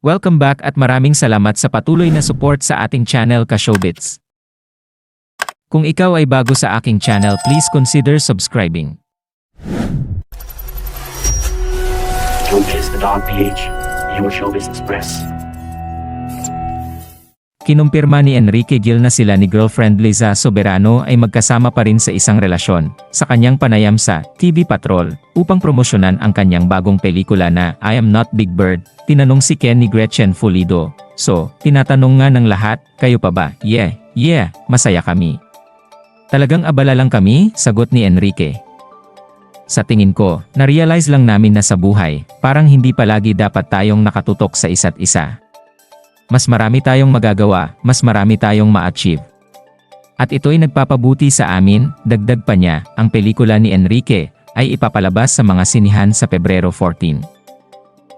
Welcome back at maraming salamat sa patuloy na support sa ating channel Kashowbits. Kung ikaw ay bago sa aking channel please consider subscribing. Showbiz, the Dog PH, your Showbiz Express. Kinumpirma ni Enrique Gil na sila ni girlfriend Liza Soberano ay magkasama pa rin sa isang relasyon sa kanyang panayam sa TV Patrol upang promosyonan ang kanyang bagong pelikula na I Am Not Big Bird. Tinanong si Ken ni Gretchen Fulido. So, tinatanong nga ng lahat, kayo pa ba? Yeah, yeah, masaya kami. Talagang abala lang kami, sagot ni Enrique. Sa tingin ko, na-realize lang namin na sa buhay, parang hindi palagi dapat tayong nakatutok sa isa't isa mas marami tayong magagawa, mas marami tayong ma-achieve. At ito'y nagpapabuti sa amin, dagdag pa niya, ang pelikula ni Enrique ay ipapalabas sa mga sinihan sa Pebrero 14.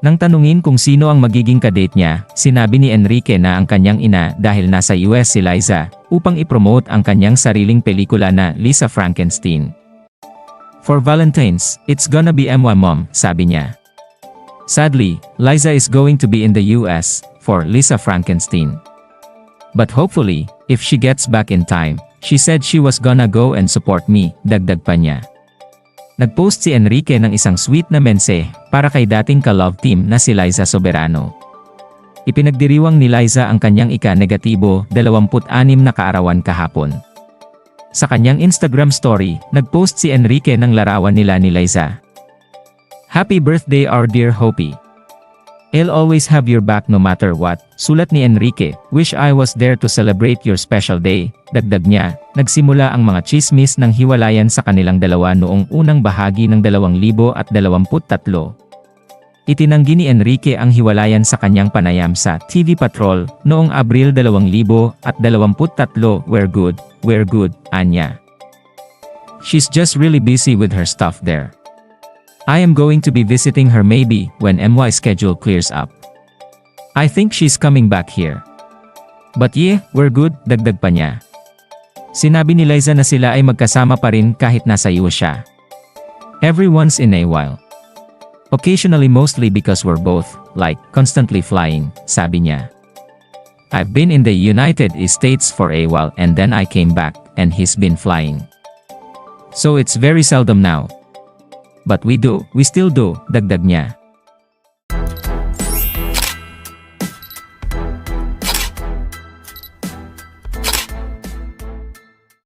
Nang tanungin kung sino ang magiging kadate niya, sinabi ni Enrique na ang kanyang ina dahil nasa US si Liza upang ipromote ang kanyang sariling pelikula na Lisa Frankenstein. For Valentine's, it's gonna be MY Mom, sabi niya. Sadly, Liza is going to be in the US for Lisa Frankenstein. But hopefully, if she gets back in time, she said she was gonna go and support me, dagdag pa niya. Nagpost si Enrique ng isang sweet na mense para kay dating ka-love team na si Liza Soberano. Ipinagdiriwang ni Liza ang kanyang ika-negatibo 26 na kaarawan kahapon. Sa kanyang Instagram story, nagpost si Enrique ng larawan nila ni Liza. Happy birthday our dear Hopi. I'll always have your back no matter what, sulat ni Enrique, wish I was there to celebrate your special day. Dagdag niya, nagsimula ang mga chismis ng hiwalayan sa kanilang dalawa noong unang bahagi ng 2023. Itinanggi ni Enrique ang hiwalayan sa kanyang panayam sa TV Patrol noong Abril 2023, we're good, we're good, anya. She's just really busy with her stuff there. I am going to be visiting her maybe when MY schedule clears up. I think she's coming back here. But yeah, we're good, dagdag pa niya. Sinabi ni Liza na sila ay magkasama pa rin kahit nasa US siya. Every once in a while. Occasionally mostly because we're both, like, constantly flying, sabi niya. I've been in the United States for a while and then I came back, and he's been flying. So it's very seldom now. But we do, we still do, dagdag niya.